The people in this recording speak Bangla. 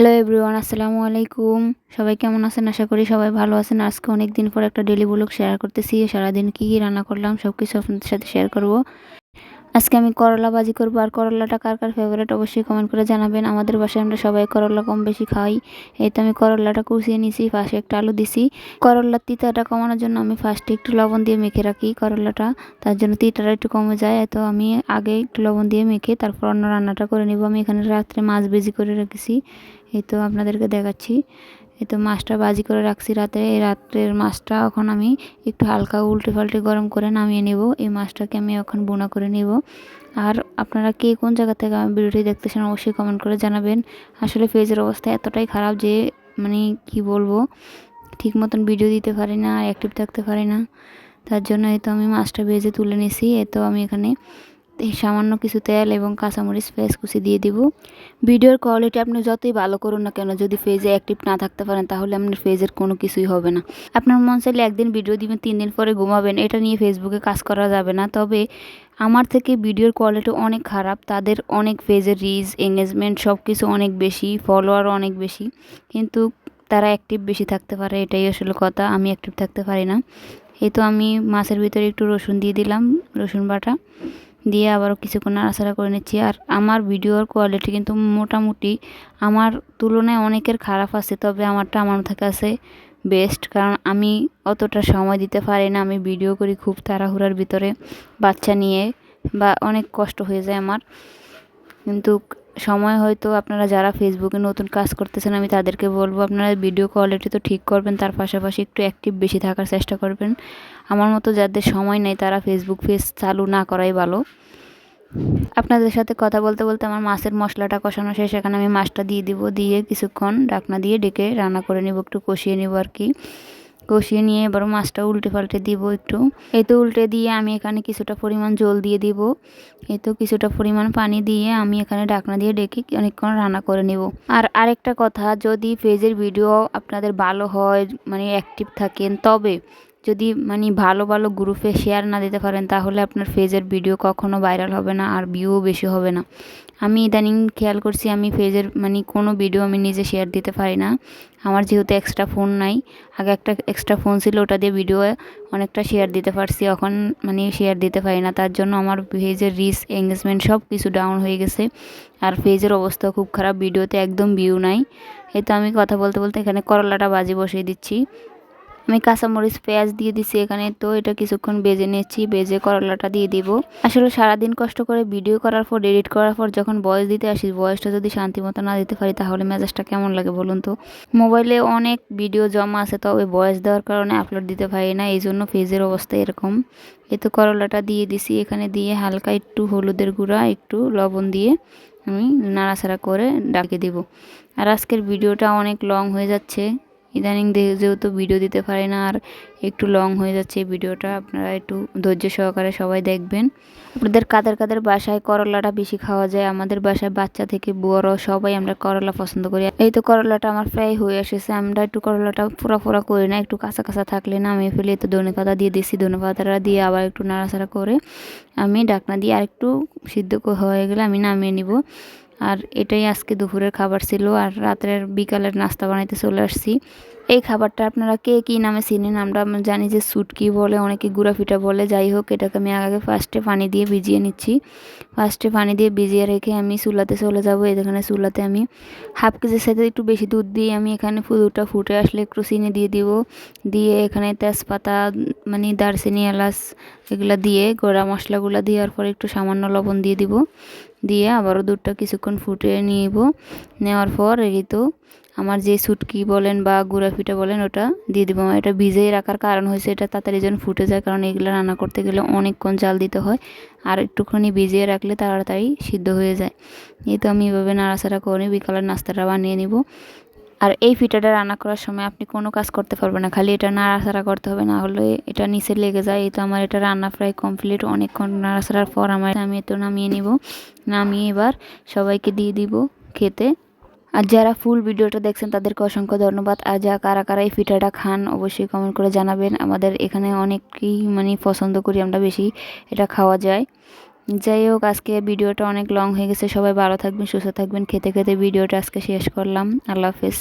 হ্যালো এভরিওয়ান আসসালামু আলাইকুম। সবাই কেমন আছেন? আশা করি সবাই ভালো আছেন। আজকে অনেক দিন পর একটা ডেলি ব্লগ শেয়ার করতেছি। সারাদিন কী কী রান্না করলাম সব কিছু আপনাদের সাথে শেয়ার করব। আজকে আমি করলা ভাজি করব, আর করলাটা কার কার ফেভারিট অবশ্যই কমেন্ট করে জানাবেন। আমাদের বাসায় আমরা সবাই করলা কম বেশি খাই। এই তো আমি করলাটা কুচিয়ে নিছি পাশে একটা আলু দিছি। করলার তিতাটা কমানোর জন্য আমি ফার্স্টে একটু লবণ দিয়ে মেখে রাখি করলাটা। তার জন্য তিতাটা একটু কমে যায় তো আমি আগে একটু লবণ দিয়ে মেখে তারপর অন্য রান্নাটা করে নিব। আমি এখানে রাত্রে মাছ বেজি করে রেখেছি, এই তো আপনাদেরকে দেখাচ্ছি। তো মাছটা বাজি করে রাখছি রাতে। এই রাত্রের মাছটা এখন আমি একটু হালকা উল্টে পাল্টে গরম করে নামিয়ে নেব। এই মাছটাকে আমি এখন বোনা করে নেব। আর আপনারা কে কোন জায়গা থেকে আমার ভিডিওটি দেখতেছেন অবশ্যই কমেন্ট করে জানাবেন। আসলে ফেজের অবস্থা এতটাই খারাপ যে মানে কি বলব, ঠিক মতন ভিডিও দিতে পারি না অ্যাক্টিভ থাকতে পারি না। তার জন্য এই তো আমি মাছটা ভেজে তুলে নিছি। এ তো আমি এখানে সামান্য কিছু তেল এবং কাঁচামরিচ পেঁয়াজ কুচি দিয়ে দিব। ভিডিওর কোয়ালিটি আপনি যতই ভালো করুন না কেন, যদি ফেজে অ্যাক্টিভ না থাকতে পারেন, তাহলে আপনার ফেজের কোনো কিছুই হবে না। আপনার মন চাইলে একদিন ভিডিও দিবেন, তিন দিন পরে ঘুমাবেন, এটা নিয়ে ফেসবুকে কাজ করা যাবে না। তবে আমার থেকে ভিডিওর কোয়ালিটি অনেক খারাপ, তাদের অনেক ফেজের রিচ এঙ্গেজমেন্ট সব কিছু অনেক বেশি ফলোয়ার অনেক বেশি। কিন্তু তারা অ্যাক্টিভ বেশি থাকতে পারে, এটাই আসলে কথা, আমি অ্যাক্টিভ থাকতে পারি না। এই তো আমি মাছের ভিতরে একটু রসুন দিয়ে দিলাম, রসুন বাটা। দিয়ে আবারও কিছুক্ষণ নাড়াচাড়া করে নিচ্ছি। আর আমার ভিডিওর কোয়ালিটি কিন্তু মোটামুটি আমার তুলনায় অনেকের খারাপ আছে, তবে আমারটা আমার কাছে বেস্ট কারণ আমি অতটা সময় দিতে পারি না, আমি ভিডিও করি খুব তাড়াহুড়ার ভিতরে বাচ্চা নিয়ে বা অনেক কষ্ট হয়ে যায় আমার। কিন্তু সময় হয়তো আপনারা যারা ফেসবুকে নতুন কাজ করতেছেন, আমি তাদেরকে বলব, আপনারা ভিডিও কোয়ালিটি তো ঠিক করবেন, তার পাশাপাশি একটু অ্যাক্টিভ বেশি থাকার চেষ্টা করবেন। আমার মতো যাদের সময় নেই, তারা ফেসবুক পেজ চালু না করাই ভালো। আপনাদের সাথে কথা বলতে বলতে আমার মাছের মশলাটা কষানো শেষ, এখানে আমি মাছটা দিয়ে দিব, দিয়ে কিছুক্ষণ ডাকনা দিয়ে ডেকে রান্না করে নিব, একটু কষিয়ে নিব আর কি। কষিয়ে নিয়ে এবার মাছটা উল্টে পাল্টে দিব একটু। এতে উল্টে দিয়ে আমি এখানে কিছুটা পরিমাণ জল দিয়ে দিব। এতে কিছুটা পরিমাণ পানি দিয়ে আমি এখানে ডাকনা দিয়ে ডেকে অনেকক্ষণ রান্না করে নেব। আর আরেকটা কথা, যদি পেজের ভিডিও আপনাদের ভালো হয় মানে অ্যাক্টিভ থাকেন, তবে যদি মানে ভালো ভালো গ্রুপে শেয়ার না দিতে পারেন, তাহলে আপনার ফেজের ভিডিও কখনো ভাইরাল হবে না আর ভিউও বেশি হবে না। আমি ইদানিং খেয়াল করছি আমি ফেজের মানে কোনো ভিডিও আমি নিজে শেয়ার দিতে পারি না। আমার যেহেতু এক্সট্রা ফোন নাই, আগে একটা এক্সট্রা ফোন ছিল, ওটা দিয়ে ভিডিও অনেকটা শেয়ার দিতে পারছি, এখন মানে শেয়ার দিতে পারি না। তার জন্য আমার ফেজের রিস এঙ্গেজমেন্ট সব কিছু ডাউন হয়ে গেছে। আর ফেজের অবস্থা খুব খারাপ ভিডিওতে একদম ভিউ নাই। এই তো আমি কথা বলতে বলতে এখানে করলাটা বাজি বসিয়ে দিচ্ছি। আমি কাঁচামরিচ পেঁয়াজ দিয়ে দিছি এখানে, তো এটা কিছুক্ষণ বেজে নিচ্ছি, বেজে করলাটা দিয়ে দিব। আসলে সারাদিন কষ্ট করে ভিডিও করার পর এডিট করার পর যখন বয়স দিতে আসি, বয়সটা যদি শান্তি মতো না দিতে পারি, তাহলে মেজাজটা কেমন লাগে বলুন তো? মোবাইলে অনেক ভিডিও জমা আছে, তবে বয়স দেওয়ার কারণে আপলোড দিতে পারি না, এই জন্য ফেজের অবস্থা এরকম। এ তো করলাটা দিয়ে দিছি, এখানে দিয়ে হালকা একটু হলুদের গুঁড়া, একটু লবণ দিয়ে আমি নাড়াচাড়া করে ডাকে দিব। আর আজকের ভিডিওটা অনেক লং হয়ে যাচ্ছে। ইদানিং যেহেতু ভিডিও দিতে পারে না আর একটু লং হয়ে যাচ্ছে ভিডিওটা আপনারা একটু ধৈর্য সহকারে সবাই দেখবেন। আপনাদের কাদের কাদের বাসায় করলাটা বেশি খাওয়া যায়? আমাদের বাসায় বাচ্চা থেকে বড় সবাই আমরা করলা পছন্দ করি। এই তো করলাটা আমার প্রায় হয়ে এসেছে, আমরা একটু করলাটা ফোড়া ফোড়া করি না, একটু কাঁচা কাঁচা থাকলে না আমি ফেলে তো ধনে পাতা দিয়ে দিছি ধনে পাতাটা দিয়ে আবার একটু নাড়াচাড়া করে আমি ডাকনা দিয়ে আর একটু সিদ্ধ হয়ে গেলে আমি নামিয়ে নিব। আর এটাই আজকে দুপুরের খাবার ছিল আর রাতের বিকালের নাস্তা বানাইতে চলে আসছি। এই খাবারটা আপনারা কে কী নামে চিনেন? আমরা জানি যে সুটকি বলে, অনেকে গুঁড়াফিটা বলে। যাই হোক, এটাকে আমি আগে ফার্স্টে পানি দিয়ে ভিজিয়ে নিচ্ছি। ফার্স্টে পানি দিয়ে ভিজিয়ে রেখে আমি চুলাতে চলে যাব। এখানে চুলাতে আমি হাফ কেজির সাথে একটু বেশি দুধ দিয়ে আমি এখানে দুধটা ফুটে আসলে একটু চিনি দিয়ে দিব। দিয়ে এখানে তেজপাতা মানে দারচিনি, এলাচ এগুলো দিয়ে, গোড়া মশলাগুলো দেওয়ার পর একটু সামান্য লবণ দিয়ে দিব। দিয়ে আবারও দুধটা কিছুক্ষণ ফুটিয়ে নিব। নেওয়ার পর এই তো আমার যে সুটকি বলেন বা গুঁড়া বলেন ওটা দিয়ে দিব। এটা ভিজেই রাখার কারণ হয়েছে এটা তাড়াতাড়ি যেন ফুটে যায়, কারণ এগুলো রান্না করতে গেলে অনেকক্ষণ জাল দিতে হয় আর একটুখানি ভিজিয়ে রাখলে তাড়াতাড়ি সিদ্ধ হয়ে যায়। এই তো আমি এভাবে নাড়াচাড়া করে বিকালের নাস্তাটা বানিয়ে নিব। আর এই পিঠাটা রান্না করার সময় আপনি কোনো কাজ করতে পারবেন না, খালি এটা নাড়াচাড়া করতে হবে, না হলে এটা নিচে লেগে যায়। এই তো আমার এটা রান্না প্রায় কমপ্লিট অনেকক্ষণ নাড়াচাড়ার পর আমার আমি তো নামিয়ে নিব। নামিয়ে এবার সবাইকে দিয়ে দিব খেতে। আর যারা ফুল ভিডিওটা দেখছেন, তাদেরকে অসংখ্য ধন্যবাদ। আর যা কারা কারা এই পিঠাটা খান, অবশ্যই কমেন্ট করে জানাবেন। আমাদের এখানে অনেকই মানে পছন্দ করি, আমরা বেশি এটা খাওয়া যায়। যাই হোক, আজকে ভিডিওটা অনেক লং হয়ে গেছে। সবাই ভালো থাকবেন, সুস্থ থাকবেন। খেতে খেতে ভিডিওটা আজকে শেষ করলাম। আল্লাহ হাফেজ।